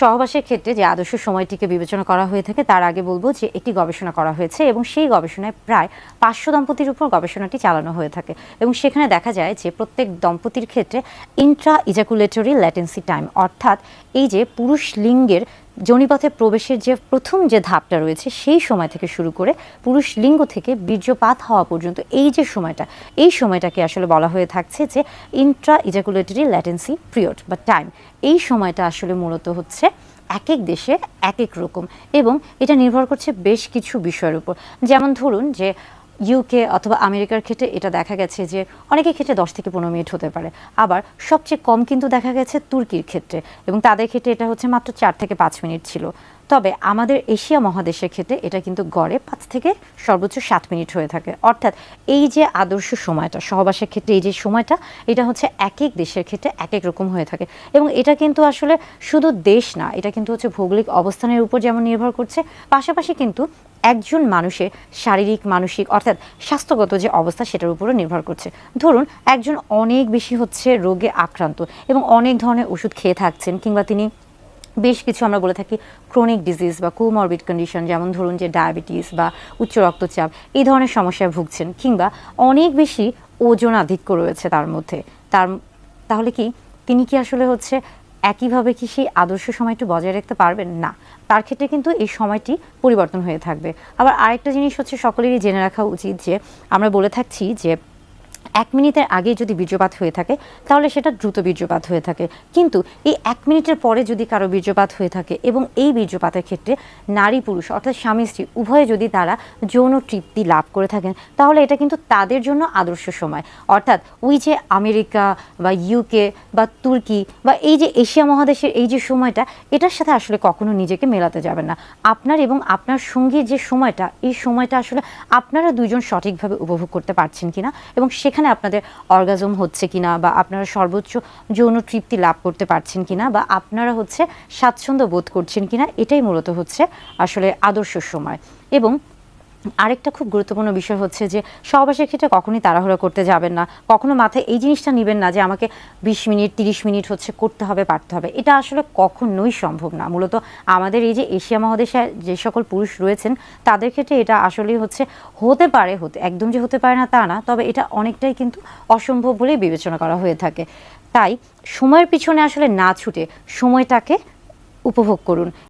সহবাসের ক্ষেত্রে যে আদর্শ সময়টিকে বিবেচনা করা হয়ে থাকে, তার আগে বলব যে একটি গবেষণা করা হয়েছে এবং সেই গবেষণায় প্রায় পাঁচশো দম্পতির উপর গবেষণাটি চালানো হয়ে থাকে। এবং সেখানে দেখা যায় যে প্রত্যেক দম্পতির ক্ষেত্রে ইন্ট্রা ইজাকুলেটরি ল্যাটেন্সি টাইম অর্থাৎ এই যে পুরুষ লিঙ্গের জনিপথে প্রবেশের যে প্রথম যে ধাপটা রয়েছে, সেই সময় থেকে শুরু করে পুরুষ লিঙ্গ থেকে বীর্যপাত হওয়া পর্যন্ত এই যে সময়টা, এই সময়টাকে আসলে বলা হয়ে থাকছে যে ইন্ট্রা ইজাকুলেটরি ল্যাটেন্সি পিরিয়ড বা টাইম এই সময়টা আসলে মূলত হচ্ছে এক এক দেশে এক এক রকম এবং এটা নির্ভর করছে বেশ কিছু বিষয়ের উপর। যেমন ধরুন যে ইউকে অথবা আমেরিকার ক্ষেত্রে এটা দেখা গেছে যে অনেকের ক্ষেত্রে দশ থেকে পনেরো মিনিট হতে পারে। আবার সবচেয়ে কম কিন্তু দেখা গেছে তুর্কির ক্ষেত্রে এবং তাদের ক্ষেত্রে এটা হচ্ছে মাত্র চার থেকে পাঁচ মিনিট ছিল। তবে আমাদের এশিয়া মহাদেশের ক্ষেত্রে এটা কিন্তু গড়ে পাঁচ থেকে সর্বোচ্চ সাত মিনিট হয়ে থাকে। অর্থাৎ এই যে আদর্শ সময়টা, সহবাসের ক্ষেত্রে এই যে সময়টা, এটা হচ্ছে এক এক দেশের ক্ষেত্রে এক এক রকম হয়ে থাকে। এবং এটা কিন্তু আসলে শুধু দেশ না, এটা কিন্তু হচ্ছে ভৌগোলিক অবস্থানের উপর যেমন নির্ভর করছে, পাশাপাশি কিন্তু একজন মানুষের শারীরিক, মানসিক অর্থাৎ স্বাস্থ্যগত যে অবস্থা সেটার উপরও নির্ভর করছে। ধরুন, একজন অনেক বেশি হচ্ছে রোগে আক্রান্ত এবং অনেক ধরনের ওষুধ খেয়ে থাকছেন কিংবা তিনি বেশ কিছু আমরা বলে থাকি ক্রনিক ডিজিজ বা কোমরবিড কন্ডিশন যেমন ধরুন যে ডায়াবেটিস বা উচ্চ রক্তচাপ, এই ধরনের সমস্যায় ভুগছেন কিংবা অনেক বেশি ওজন আধিক্য রয়েছে তার মধ্যে। তার, তাহলে কি, তিনি কি আসলে হচ্ছে একইভাবে কি সেই আদর্শ সময়টি বজায় রাখতে পারবেন? না। তার ক্ষেত্রে কিন্তু এই সময়টি পরিবর্তন হয়ে থাকবে। আবার আরেকটা জিনিস হচ্ছে সকলেরই জেনে রাখা উচিত যে আমরা বলে থাকছি যে এক মিনিটের আগে যদি বীর্যপাত হয়ে থাকে, তাহলে সেটা দ্রুত বীর্যপাত হয়ে থাকে। কিন্তু এই এক মিনিটের পরে যদি কারও বীর্যপাত হয়ে থাকে এবং এই বীর্যপাতের ক্ষেত্রে নারী পুরুষ অর্থাৎ স্বামী স্ত্রী উভয়ে যদি তারা যৌন তৃপ্তি লাভ করে থাকেন, তাহলে এটা কিন্তু তাদের জন্য আদর্শ সময়। অর্থাৎ ওই যে আমেরিকা বা ইউকে বা তুর্কি বা এই যে এশিয়া মহাদেশের এই যে সময়টা, এটার সাথে আসলে কখনো নিজেকে মেলাতে যাবেন না। আপনার এবং আপনার সঙ্গীর যে সময়টা, এই সময়টা আসলে আপনারা দুজন সঠিকভাবে উপভোগ করতে পারছেন কিনা এবং সেখানে আপনাদের অর্গাজম হচ্ছে কিনা বা আপনারা সর্বোচ্চ যৌন তৃপ্তি লাভ করতে পারছেন কিনা বা আপনারা হচ্ছে স্বাচ্ছন্দ্য বোধ করছেন কিনা, এটাই মূলত হচ্ছে আসলে আদর্শ সময়। এবং আরেকটা খুব গুরুত্বপূর্ণ বিষয় হচ্ছে যে সহবাসের ক্ষেত্রে কখনোই তাড়াহুড়া করতে যাবেন না। কখনো মাথায় এই জিনিসটা নেবেন না যে আমাকে বিশ মিনিট, তিরিশ মিনিট হচ্ছে করতে হবে, পারতে হবে। এটা আসলে কখনোই সম্ভব না। মূলত আমাদের এই যে এশিয়া মহাদেশে যে সকল পুরুষ রয়েছেন, তাদের ক্ষেত্রে এটা আসলেই হচ্ছে হতে পারে, হতে একদম যে হতে পারে না তা না, তবে এটা অনেকটাই কিন্তু অসম্ভব বলেই বিবেচনা করা হয়ে থাকে। তাই সময়ের পিছনে আসলে না ছুটে সময়টাকে উপভোগ করুন।